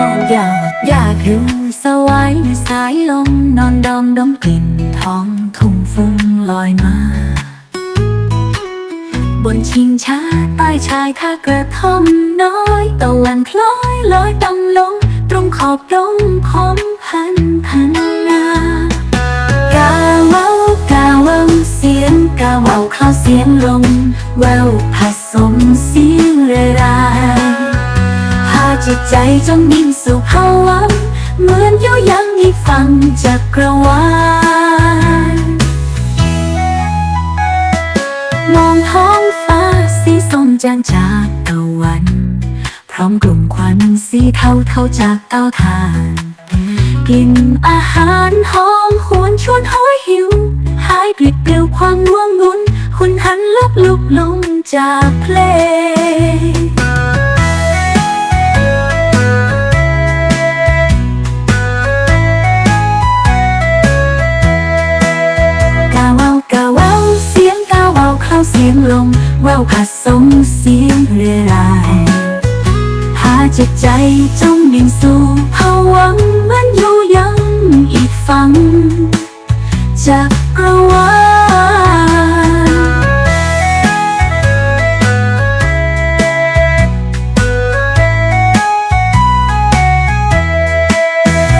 ยอดยาพิวสวายในสายลมนอนดอมดมกลิ่นท้องทุ่งฟุ้งลอยมา บนชิงช้าใต้ชายคากระท่อมน้อยตะวันคล้อยลอยต่ำลง ตรงขอบดงคมพันพันนากาเว้ากาเว้าเสียงกาเว้าเข้าเสียงลงแววผสมเสียงเรไรา จิตใจจงดิ่งสู่ภาวังเหมือนย้ยังอีกฝั่งจักรวาลมองท้องฟ้าสีส้มจางจากตะวัน พร้อมกลุ่มควันสีเทาเทาจากเตาถ่านกินอาหารหอมหวนชวนห้อยหิว หายกลิดเปลี่ยวความง่วงงุนหุนหันลับลุกลงจากเพลง เว้าเสียงลงแววผัสมเสียงเรไรายพาจิตใจจงดิ่งสู่ภาวังมันอยู่ยังอีกฝั่งจักระวา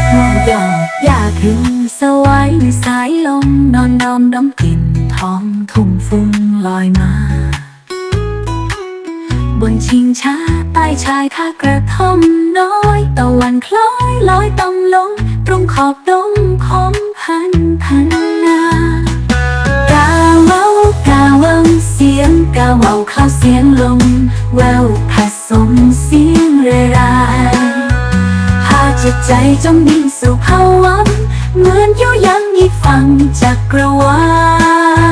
ลมอยอดยากถึงสวายในสายลมนอนนอมดมกลิ่น ท้องทุ่งฟุ้งลอยมา บนชิงช้าใต้ชายคากระท่อมน้อยตะวันคล้อยลอยต่ำลง ตรงขอบดงของพันพันนากาเวากาเวาเสียงกาเวาเข้าเสียงลงแววผสมเสียงเรไรายพาจิตใจจงดิ่งสู่ภาวังค์เหมือนอยู่ยังอีกฝั่งจักรวาล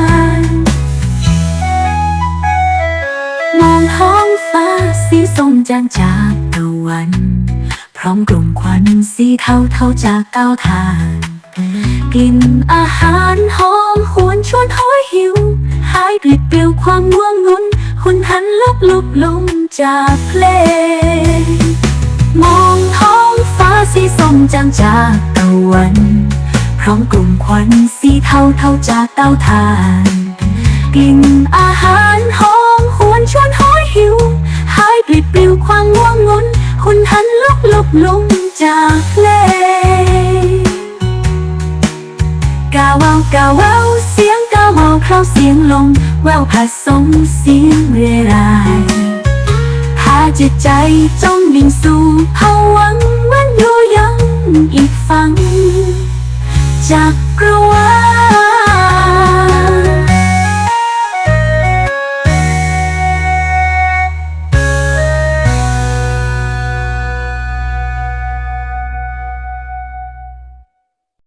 จางจากตะวัน พร้อมกลุ่มควันสีเทาเทาจากเตาถ่านกลิ่นอาหารหอมหวนชวนห้อยหิว หายกลิดเปลี่ยวความง่วงงุนหุนหันลุกลุกลงจากเพลงมองท้องฟ้าสีส้มจางจากตะวัน พร้อมกลุ่มควันสีเทาเทาจากเตาถ่าน กลิ่นอาหารหอม ลุกลุกลงจากเลกาเวากาเวาเสียงกาวาเข้าเสียงลมแววผสมเสียงเรไรายพาจิตใจจ้องวิ่งสู่